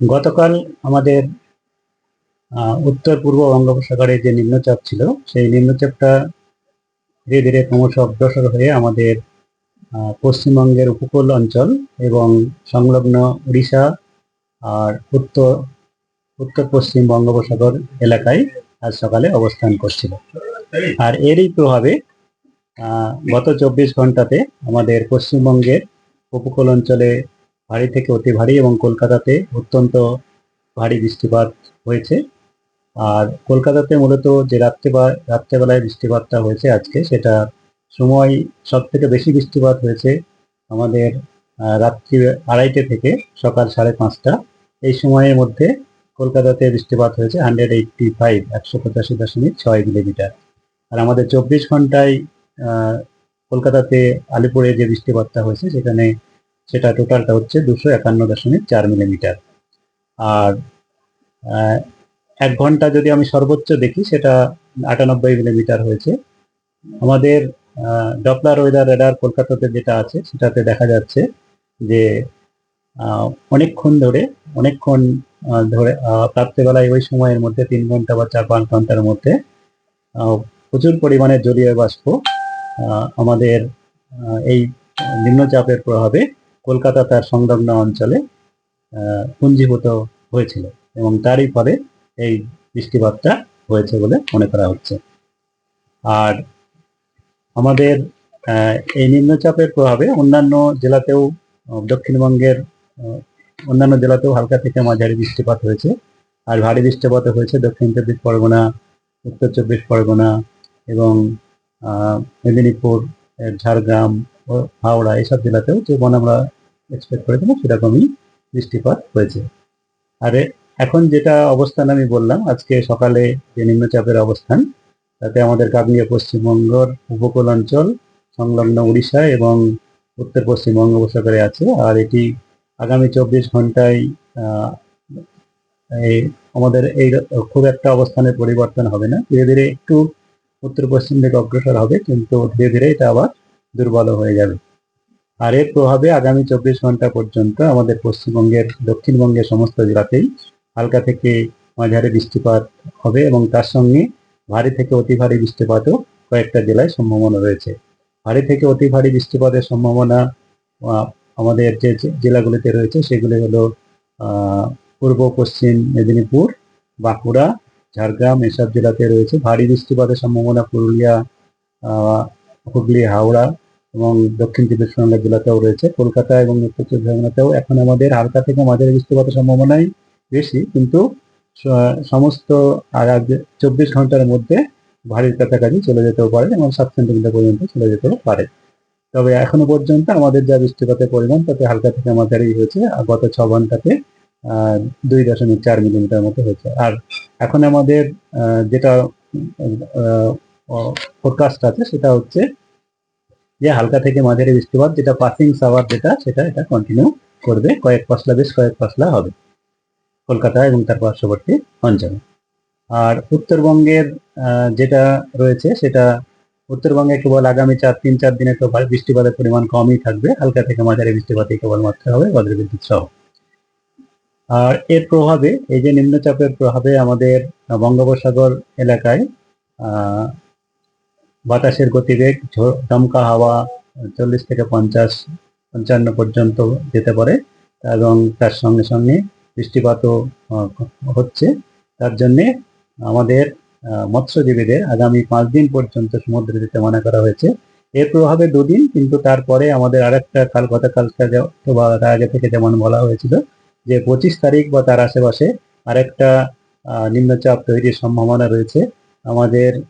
গতকাল আমাদের উত্তর পূর্ব বঙ্গোপসাগরে যে নিম্নচাপ ছিল, সেই নিম্নচাপটা ধীরে ধীরে ক্রমশ অগ্রসর হয়ে আমাদের পশ্চিমবঙ্গের উপকূল অঞ্চল এবং সংলগ্ন উড়িষ্যা আর উত্তর উত্তর পশ্চিম বঙ্গোপসাগর এলাকায় আজ সকালে অবস্থান করছিল। আর এরই প্রভাবে গত চব্বিশ ঘন্টাতে আমাদের পশ্চিমবঙ্গের উপকূল অঞ্চলে ভারী থেকে অতি ভারী এবং কলকাতাতে অত্যন্ত ভারী বৃষ্টিপাত হয়েছে। আর কলকাতাতে মূলত যে রাত্রে বা রাত্রেবেলায় বৃষ্টিপাতটা হয়েছে আজকে, সেটা সময় সব থেকে বেশি বৃষ্টিপাত হয়েছে আমাদের রাত্রি আড়াইটে থেকে সকাল সাড়ে পাঁচটা। এই সময়ের মধ্যে কলকাতাতে বৃষ্টিপাত হয়েছে হান্ড্রেড এইটটি ফাইভ একশো পঁচাশি দশমিক ছয় মিলিমিটার। আর আমাদের চব্বিশ ঘন্টায় কলকাতাতে আলিপুরে যে বৃষ্টিপাতটা হয়েছে, সেখানে সেটা টোটালটা হচ্ছে দুশো একান্ন দশমিক চার মিলিমিটার। আর এক ঘণ্টা যদি আমি সর্বোচ্চ দেখি, সেটা আটানব্বই মিলিমিটার হয়েছে। আমাদের ডপলার ওয়েদার রেডার কলকাতাতে যেটা আছে, সেটাতে দেখা যাচ্ছে যে অনেকক্ষণ ধরে অনেকক্ষণ ধরে রাত্রেবেলায় ওই সময়ের মধ্যে তিন ঘণ্টা বা চার পাঁচ ঘণ্টার মধ্যে প্রচুর পরিমাণে জলীয় বাষ্প আমাদের এই নিম্নচাপের প্রভাবে কলকাতা তার সংলগ্ন অঞ্চলে পুঞ্জীভূত হয়েছিল এবং তারই ফলে এই বৃষ্টিপাতটা হয়েছে বলে মনে করা হচ্ছে। আর আমাদের এই নিম্নচাপের প্রভাবে অন্যান্য জেলাতেও দক্ষিণবঙ্গের অন্যান্য জেলাতেও হালকা থেকে মাঝারি বৃষ্টিপাত হয়েছে। আর ভারী বৃষ্টিপাত হয়েছে দক্ষিণ চব্বিশ পরগনা, উত্তর চব্বিশ পরগনা এবং মেদিনীপুর ঝাড়গ্রাম হাওড়া এসব জেলাতেও যেমন আমরা এক্সপেক্ট করেছিলাম সেরকমই বৃষ্টিপাত হয়েছে। আর এখন যেটা অবস্থান আমি বললাম, আজকে সকালে যে নিম্নচাপের অবস্থান, তাতে আমাদের কাকনিয়া পশ্চিমবঙ্গর উপকূল অঞ্চল, সংলগ্ন উড়িষ্যা এবং উত্তর পশ্চিম বঙ্গোপসাগরে আছে। আর এটি আগামী চব্বিশ ঘন্টায় আমাদের এই খুব একটা অবস্থানের পরিবর্তন হবে না। ধীরে ধীরে একটু উত্তর পশ্চিম দিকে অগ্রসর হবে, কিন্তু ধীরে ধীরে এটা আবার দুর্বল হয়ে যাবে। আর এর প্রভাবে আগামী চব্বিশ ঘণ্টা পর্যন্ত আমাদের পশ্চিমবঙ্গের, দক্ষিণবঙ্গের সমস্ত জেলাতেই হালকা থেকে মাঝারি বৃষ্টিপাত হবে এবং তার সঙ্গে ভারী থেকে অতি ভারী বৃষ্টিপাতও কয়েকটা জেলায় সম্ভাবনা রয়েছে। ভারী থেকে অতি ভারী বৃষ্টিপাতের সম্ভাবনা আমাদের যে জেলাগুলিতে রয়েছে সেগুলি হলো পূর্ব, পশ্চিম মেদিনীপুর, বাঁকুড়া, ঝাড়গ্রাম এসব জেলাতে রয়েছে। ভারী বৃষ্টিপাতের সম্ভাবনা পুরুলিয়া হুগলি, হাওড়া এবং দক্ষিণ চব্বিশ পরগনা জেলাতেও রয়েছে। কলকাতা এবং উত্তর চব্বিশ পরগনাতেও এখন আমাদের হালকা থেকে মাঝারি বৃষ্টিপাতের সম্ভাবনাই বেশি। কিন্তু সমস্ত আর চব্বিশ ঘণ্টার মধ্যে ভারীর কাছাকাছি চলে যেতেও পারে এবং সাত সেন্টিমিটার পর্যন্ত চলে যেতেও পারে। তবে এখনও পর্যন্ত আমাদের যা বৃষ্টিপাতের পরিমাণ, তাতে হালকা থেকে মাঝারি হয়েছে। গত ছ ঘন্টাতে দুই দশমিক চার মিলিমিটার মতো হয়েছে। আর এখন আমাদের যেটা ফোরকাস্ট আছে, সেটা হচ্ছে যে হালকা থেকে মাঝারি বৃষ্টিপাত, যেটা পাসিং সাওয়ার যেটা, সেটা এটা কন্টিনিউ করবে। কয়েক পশলা বেশ কয়েক পশলা হবে। কলকাতা এবং তার পার্শ্ববর্তী অঞ্চলে। আর উত্তরবঙ্গের যেটা রয়েছে, সেটা উত্তরবঙ্গে কেবল আগামী চার, তিন, চার দিনে তো বৃষ্টিপাতের পরিমাণ কমই থাকবে। হালকা থেকে মাঝারি বৃষ্টিপাতই কেবলমাত্র হবে বজ্রবিদ্যুৎ সহ। আর এর প্রভাবে, এই যে নিম্নচাপের প্রভাবে আমাদের বঙ্গোপসাগর এলাকায় বাতাসের গতিবেগ দমকা হাওয়া, চল্লিশ থেকে পঞ্চাশ, পঞ্চান্ন পর্যন্ত যেতে পারে। এবং তার সঙ্গে সঙ্গে বৃষ্টিপাতও হচ্ছে। তার জন্যে আমাদের মৎস্যজীবীদের আগামী পাঁচ দিন পর্যন্ত সমুদ্রে যেতে মানা করা হয়েছে। এর প্রভাবে দুদিন, কিন্তু তারপরে আমাদের আরেকটা কাল গতকালকে যে- অথবা তার আগে থেকে যেমন বলা হয়েছিল, যে পঁচিশ তারিখ বা তার আশেপাশে আরেকটা নিম্নচাপ তৈরির সম্ভাবনা রয়েছে। আমাদের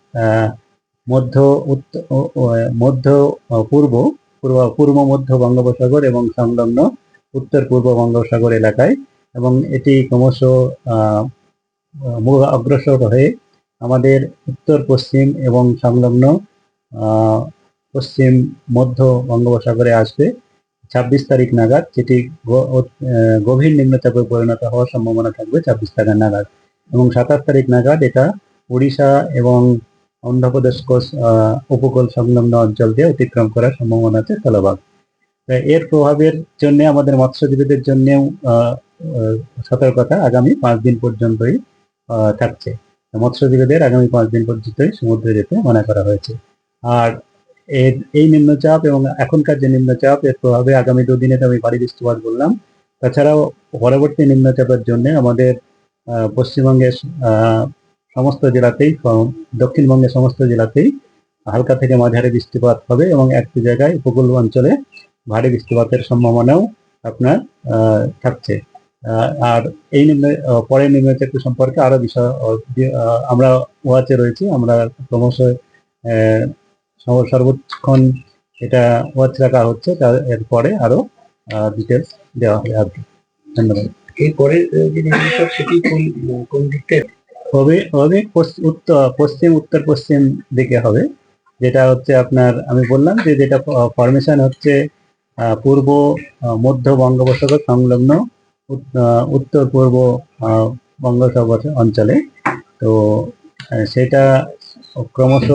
মধ্য মধ্য পূর্ব পূর্ব পূর্ব, মধ্য বঙ্গোপসাগর এবং সংলগ্ন উত্তর, পূর্ব বঙ্গোপসাগর এলাকায় এবং এটি ক্রমশ অগ্রসর হয়ে আমাদের উত্তর, পশ্চিম এবং সংলগ্ন পশ্চিম, মধ্য বঙ্গোপসাগরে আসবে ছাব্বিশ তারিখ নাগাদ, যেটি গভীর নিম্নচাপে পরিণত হওয়ার সম্ভাবনা থাকবে ছাব্বিশ তারিখ নাগাদ এবং সাতাশ তারিখ নাগাদ এটা উড়িষ্যা এবং অন্ধ্রপ্রদেশ আহ, উপকূল সংলগ্ন অঞ্চল দিয়ে অতিক্রম করার সম্ভাবনা আছে স্থলভাগ। এর প্রভাবের জন্য আমাদের মৎস্যজীবীদের জন্যেও সতর্কতা আগামী পাঁচ দিন পর্যন্তই থাকছে। মৎস্যজীবীদের আগামী পাঁচ দিন পর্যন্তই সমুদ্রে যেতে মানা করা হয়েছে। আর এর এই নিম্নচাপ এবং এখনকার যে নিম্নচাপ এর প্রভাবে আগামী দুদিনে তো আমি ভারী বৃষ্টিপাত বললাম। তাছাড়াও পরবর্তী নিম্নচাপের জন্য আমাদের পশ্চিমবঙ্গের সমস্ত জেলাতেই দক্ষিণবঙ্গের সমস্ত জেলাতেই হালকা থেকে মাঝারি বৃষ্টিপাত হবে এবং একটি জায়গায় উপকূল অঞ্চলে ভারী বৃষ্টিপাতের সম্ভাবনাও আপনার থাকছে। আর এই নিম্ন আহ, পরের নিম্নচাপ সম্পর্কে আরও বিষয় আমরা ওয়াচে রয়েছি আমরা ক্রমশ সর্বক্ষণ এটা ওয়াচ রাখা হচ্ছে এরপরে আরও ডিটেলস দেওয়া হবে আর কি। ধন্যবাদ। এরপরে যে সেটি কোন কোন দিকটায় হবে হবে উত্তর পশ্চিম উত্তর পশ্চিম দিকে হবে। যেটা হচ্ছে আপনার, আমি বললাম যে যেটা ফরমেশন হচ্ছে পূর্ব মধ্য বঙ্গোপসাগর সংলগ্ন উত্তর, পূর্ব বঙ্গোপসাগর অঞ্চলে। তো সেটা ক্রমশ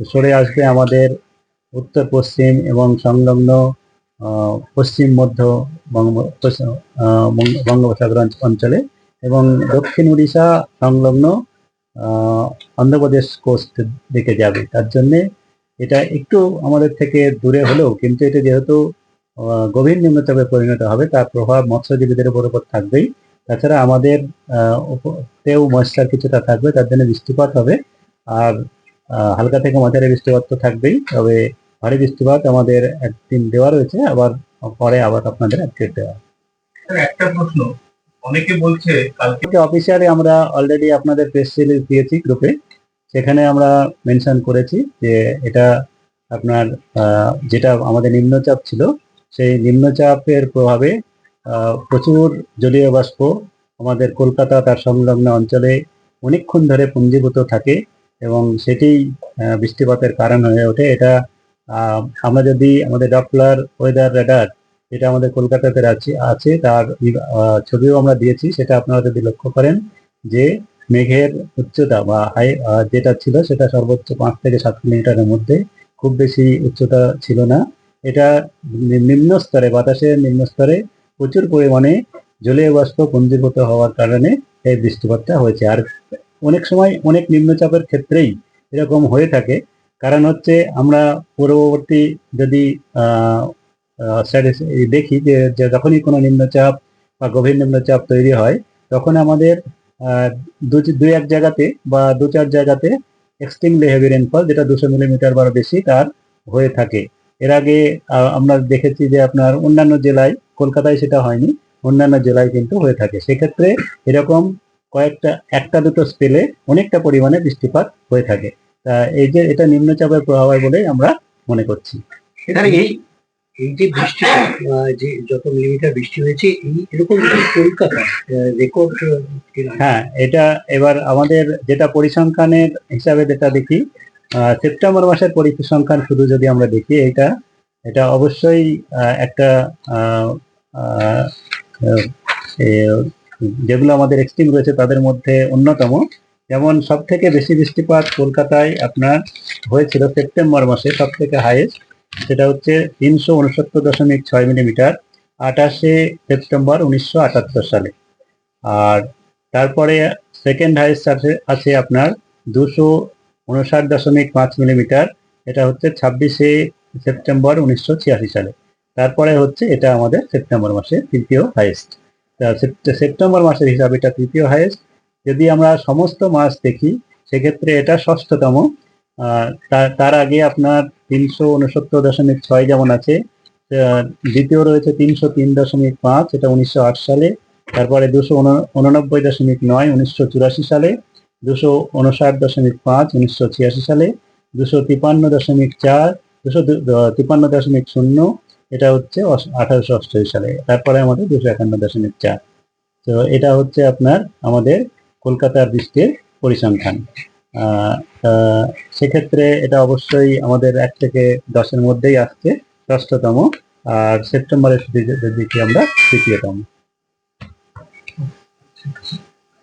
সরে আসবে আমাদের উত্তর, পশ্চিম এবং সংলগ্ন পশ্চিম, মধ্য বঙ্গ বঙ্গোপসাগর অঞ্চলে। এবং দক্ষিণ উড়িষ্যা সংলগ্ন অন্ধ্রপ্রদেশ কোস্ট দিকে যাবে। তার জন্য এটা একটু আমাদের থেকে দূরে হলেও, কিন্তু এটা যেহেতু গভীর নিম্নচাপে পরিণত হবে, তার প্রভাব মৎস্যজীবীদের উপর উপর থাকবেই। তাছাড়া আমাদের তেও ময়েশ্চার কিছুটা থাকবে, তার জন্য বৃষ্টিপাত হবে। আর হালকা থেকে মাঝারি বৃষ্টিপাত তো থাকবেই, তবে ভারী বৃষ্টিপাত আমাদের একদিন দেওয়া রয়েছে, আবার পরে আবার আপনাদের আপডেট দেওয়া একটা প্রশ্ন অনেকে বলছে কালকে অফিসিয়ালি আমরা অলরেডি আপনাদের প্রেস রিলিজ দিয়েছি গ্রুপে সেখানে আমরা মেনশন করেছি যে এটা আপনার যেটা আমাদের নিম্নচাপ ছিল, সেই নিম্নচাপের প্রভাবে প্রচুর জলীয় বাষ্প আমাদের কলকাতা তার সংলগ্ন অঞ্চলে অনেকক্ষণ ধরে পুঞ্জীভূত থাকে এবং সেটি বৃষ্টিপাতের কারণ হয়ে ওঠে। এটা আমরা যদি আমাদের ডপলার ওয়েদার রেডার যেটা আমাদের কলকাতাতে আছে আছে, তার ছবিও আমরা দিয়েছি, সেটা আপনারা যদি লক্ষ্য করেন যে মেঘের উচ্চতা বা হাই যেটা ছিল সেটা সর্বোচ্চ পাঁচ থেকে সাত কিলোমিটারের মধ্যে, খুব বেশি উচ্চতা ছিল না। এটা নিম্ন স্তরে, বাতাসের নিম্ন স্তরে প্রচুর পরিমাণে জলীয় বাষ্প পুঞ্জীভূত হওয়ার কারণে এই বৃষ্টিপাতটা হয়েছে। আর অনেক সময় অনেক নিম্নচাপের ক্ষেত্রেই এরকম হয়ে থাকে। কারণ হচ্ছে আমরা পূর্ববর্তী যদি দেখি যে যখনই কোনো নিম্নচাপ বা গভীর নিম্নচাপ তৈরি হয়, তখন আমাদের দু এক জায়গাতে বা দু চার জায়গাতে এক্সট্রিমলি হেভি রেনফল যেটা দুশো মিলিমিটার বা বেশি তার হয়ে থাকে। এর আগে আমরা দেখেছি যে আপনার অন্যান্য জেলায়, কলকাতায় সেটা হয়নি, অন্যান্য জেলায় কিন্তু হয়ে থাকে। সেক্ষেত্রে এরকম কয়েকটা, একটা দুটো স্পেলে অনেকটা পরিমাণে বৃষ্টিপাত হয়ে থাকে। তা এই যে এটা নিম্নচাপের প্রভাব বলেই আমরা মনে করছি। এই এই যে বৃষ্টি যে যত মিলিমিটার বৃষ্টি হয়েছে, এই এরকম কলকাতা রেকর্ড হ্যাঁ এটা এবার আমাদের যেটা পরিসংখ্যানের হিসাবে যেটা দেখি সেপ্টেম্বর মাসের পরিসংখ্যান শুধু যদি আমরা দেখি এটা এটা অবশ্যই একটা যেগুলো আমাদের এক্সট্রিম রয়েছে তাদের মধ্যে অন্যতম। যেমন সব থেকে বেশি বৃষ্টিপাত কলকাতায় আপনার হয়েছিল সেপ্টেম্বর মাসে সব থেকে হাইয়েস্ট সেটা হচ্ছে তিনশো উনসত্তর দশমিক ছয় মিলিমিটার, আঠাশে সেপ্টেম্বর উনিশশো আটাত্তর সালে। আর তারপরে সেকেন্ড হাইয়েস্ট আছে আছে আপনার দুশো উনষাট দশমিক পাঁচ মিলিমিটার, এটা হচ্ছে ছাব্বিশে সেপ্টেম্বর উনিশশো ছিয়াশি সালে। তারপরে হচ্ছে এটা আমাদের সেপ্টেম্বর মাসে তৃতীয় হাইয়েস্ট সেপ্টেম্বর মাসের হিসাবে এটা তৃতীয় হাইয়েস্ট যদি আমরা সমস্ত মাস দেখি, সেক্ষেত্রে এটা ষষ্ঠতম তার- আগে আপনার তিনশো উনসত্তর দশমিক ছয় যেমন আছে দ্বিতীয় রয়েছে তিনশো তিন দশমিক পাঁচ, এটা উনিশশো আট সালে, তারপরে দুশো উননব্বই দশমিক নয়, উনিশশো চুরাশি সালে, দুশো উনষাট দশমিক পাঁচ, উনিশশো ছিয়াশি সালে, দুশো তিপান্ন দশমিক চার, দুশো তিপান্ন দশমিক শূন্য, এটা হচ্ছে আঠারোশো অষ্টআশি সালে, তারপরে আমাদের দুশো একান্ন দশমিক চার। তো এটা হচ্ছে আপনার আমাদের কলকাতার বৃষ্টির পরিসংখ্যান। সেক্ষেত্রে এটা অবশ্যই আমাদের এক থেকে দশের মধ্যেই আসছে, ষষ্ঠতম, আর সেপ্টেম্বরের দিকে আমরা তৃতীয়তম।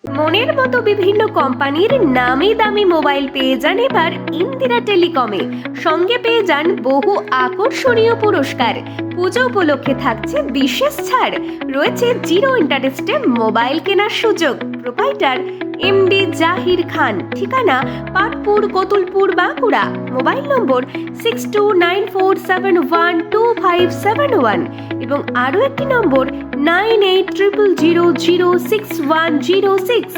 মনের মতো বিভিন্ন কোম্পানির নামি দামি মোবাইল পেয়ে যান এবার ইন্দিরা টেলিকমে। সঙ্গে পেয়ে যান বহু আকর্ষণীয় পুরস্কার। পুজো উপলক্ষে থাকছে বিশেষ ছাড়। রয়েছে জিরো ইন্টারেস্টে মোবাইল কেনার সুযোগ। প্রোপাইটার এমডি জাহির খান ঠিকানা Patpur, Kotulpur, Bankura. Mobile number six two nine four seven one two five seven one এবং আরও একটি number nine eight triple zero zero six one zero six